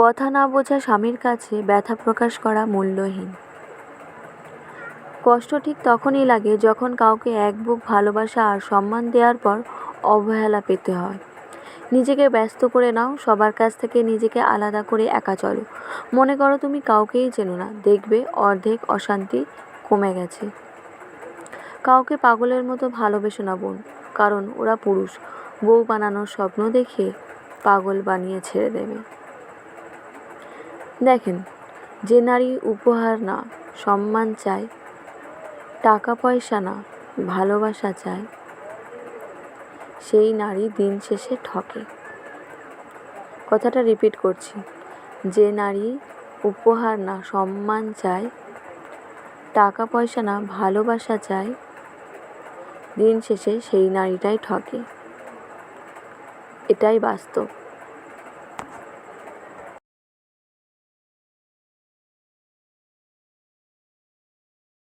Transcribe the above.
কথা না বোঝা স্বামীর কাছে ব্যথা প্রকাশ করা মূল্যহীন। কষ্ট ঠিক তখনই লাগে যখন কাউকে এক বুক ভালোবাসা আর সম্মান দেওয়ার পর অবহেলা পেতে হয়। নিজেকে ব্যস্ত করে নাও, সবার কাছ থেকে নিজেকে আলাদা করে একা চলো। মনে করো তুমি কাউকেই চেনো না, দেখবে অর্ধেক অশান্তি কমে গেছে। কাউকে পাগলের মতো ভালোবেসে না বোন, কারণ ওরা পুরুষ। বউ বানানোর স্বপ্ন দেখে পাগল বানিয়ে ছেড়ে দেবে। দেখেন, যে নারী উপহার না, সম্মান চায় টাকা পয়সা না, ভালোবাসা চায়, সেই নারী দিন শেষে ঠকে। কথাটা রিপিট করছি, যে নারী উপহার না, সম্মান চায় টাকা পয়সা না, ভালোবাসা চায়, দিন শেষে সেই নারীটাই ঠকে। এটাই বাস্তব।